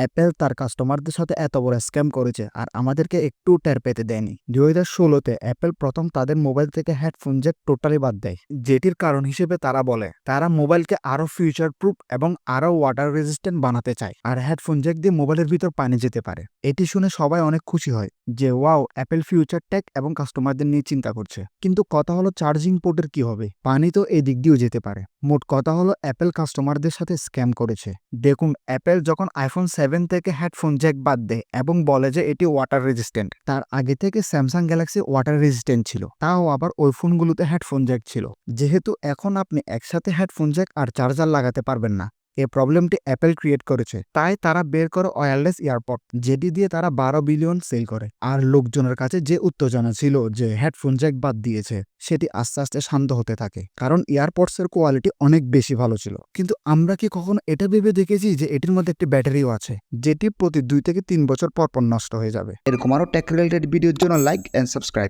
Apple তার কাস্টমারদের সাথে এত বড় স্ক্যাম করেছে আর আমাদেরকে একটু টের পেতে দেয়নি। দুই হাজার ষোলোতে অ্যাপেল প্রথম তাদের মোবাইল থেকে হেডফোন জ্যাক টোটালি বাদ দেয়, যেটির কারণ হিসেবে তারা বলে, তারা মোবাইলকে আরও ফিউচার প্রুফ এবং আরও ওয়াটার রেজিস্ট্যান্ট বানাতে চায় আর হেডফোন জ্যাক দিয়ে মোবাইলের ভিতর পানি যেতে পারে। এটি শুনে সবাই অনেক খুশি হয় যে, ওয়াও অ্যাপেল ফিউচার টেক এবং কাস্টমারদের নিয়ে চিন্তা করছে। কিন্তু কথা হলো চার্জিং পোর্টের কি হবে? পানি তো এই দিক দিয়েও যেতে পারে। মোট কথা হলো অ্যাপেল কাস্টমারদের সাথে স্ক্যাম করেছে। দেখুন অ্যাপেল যখন আইফোন সেভেন থেকে হেডফোন জ্যাক বাদ দেয় এবং বলে যে এটি ওয়াটার রেজিস্ট্যান্ট। তার আগে থেকে স্যামসাং গ্যালাক্সি ওয়াটার রেজিস্ট্যান্ট ছিল, তাও আবার ওই ফোনগুলোতে হেডফোন জ্যাক ছিল। যেহেতু এখন আপনি একসাথে হেডফোন জ্যাক আর চার্জার লাগাতে পারবেন না। এই প্রবলেমটি অ্যাপেল ক্রিয়েট করেছে। তাই তারা বের করে ওয়্যারলেস ইয়ারপড যেটি দিয়ে তারা বারো বিলিয়ন সেল করে। আর লোকজনের কাছে যে উত্তেজনা ছিল যে হেডফোন জ্যাক বাদ দিয়েছে, সেটি আস্তে আস্তে শান্ত হতে থাকে। কারণ ইয়ারপডস এর কোয়ালিটি অনেক বেশি ভালো ছিল। কিন্তু আমরা কি কখনো এটা ভেবে দেখেছি যে এটির মধ্যে একটি ব্যাটারিও আছে, যেটি প্রতি দুই থেকে তিন বছর পর পর নষ্ট হয়ে যাবে? এরকম আরও টেক রিলেটেড ভিডিওর জন্য লাইক অ্যান্ড সাবস্ক্রাইব